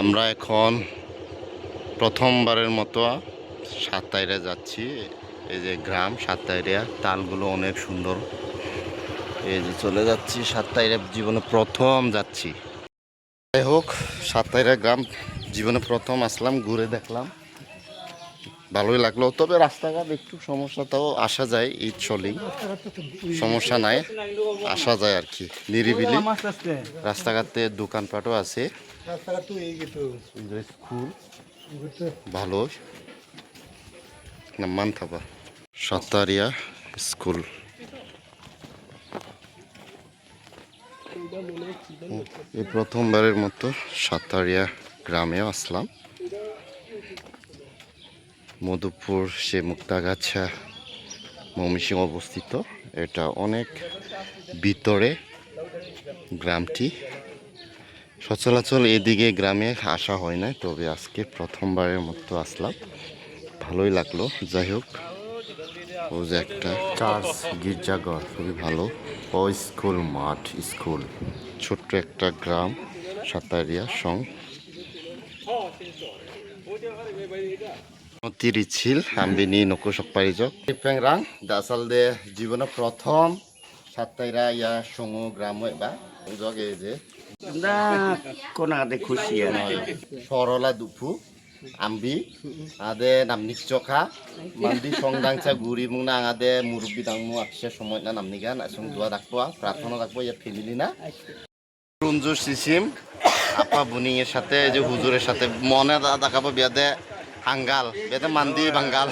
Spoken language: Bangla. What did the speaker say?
আমরা এখন প্রথমবারের মতো সাতাইরা যাচ্ছি। এই যে গ্রাম সাতাইরা তালগুলো অনেক সুন্দর। এই যে চলে যাচ্ছি সাতাইরা জীবনে প্রথম যাচ্ছি। যাই হোক সাতাইরা গ্রাম, জীবনে প্রথম আসলাম, ঘুরে দেখলাম। ভালোই লাগল। তবে রাস্তাঘাট একটু সমস্যা, তাও আসা যায় ঈদ চলেই। সমস্যা নাই, আসা যায় আর কি, নিরিবিলি। রাস্তাঘাটে দোকানপাটও আছে। স্কুল, ভালো। নামান থাবা সাতারিয়া স্কুল। এই প্রথমবারের মতো সাতারিয়া গ্রামেও আসলাম। মধুপুর সে মুক্তাগাছা ময়মনসিং অবস্থিত। এটা অনেক ভিতরে গ্রামটি। সচরাচর এদিকে গ্রামে আসা হয় না তবে আজকে প্রথমবারের মতো আসলাম। ভালোই লাগল। যাই হোক ও যে একটা চার্চ গির্জাঘর খুবই ভালো। ও স্কুল মাঠ স্কুল। ছোট্ট একটা গ্রাম সাতারিয়া সং। তিরিছিল আম্বিনি নকু সপ্পারিজক পেংরাং দাসালদে জীবনে প্রথম সাতাইরা ইয়া সঙ্গ গ্রাম এবা জগ এই যে। না কোন আদে খুশি সরলা দুফু আমবি আদে নামনি চখা মান্দি সংদাংচা গুরি মুনা আদে মুরব্বি দাংমু আকসে সময় না নামনি গান আসং দোয়া ডাকপোয়া প্রার্থনা ডাকবো ইয়া ফেলিলি না। রঞ্জু সিসিম আপা বুনিয়ের সাথে যে হুজুরের সাথে। মনে দেখাবো বিয়াদে হাঙ্গাল বিয়াদে মান্দি বাঙ্গাল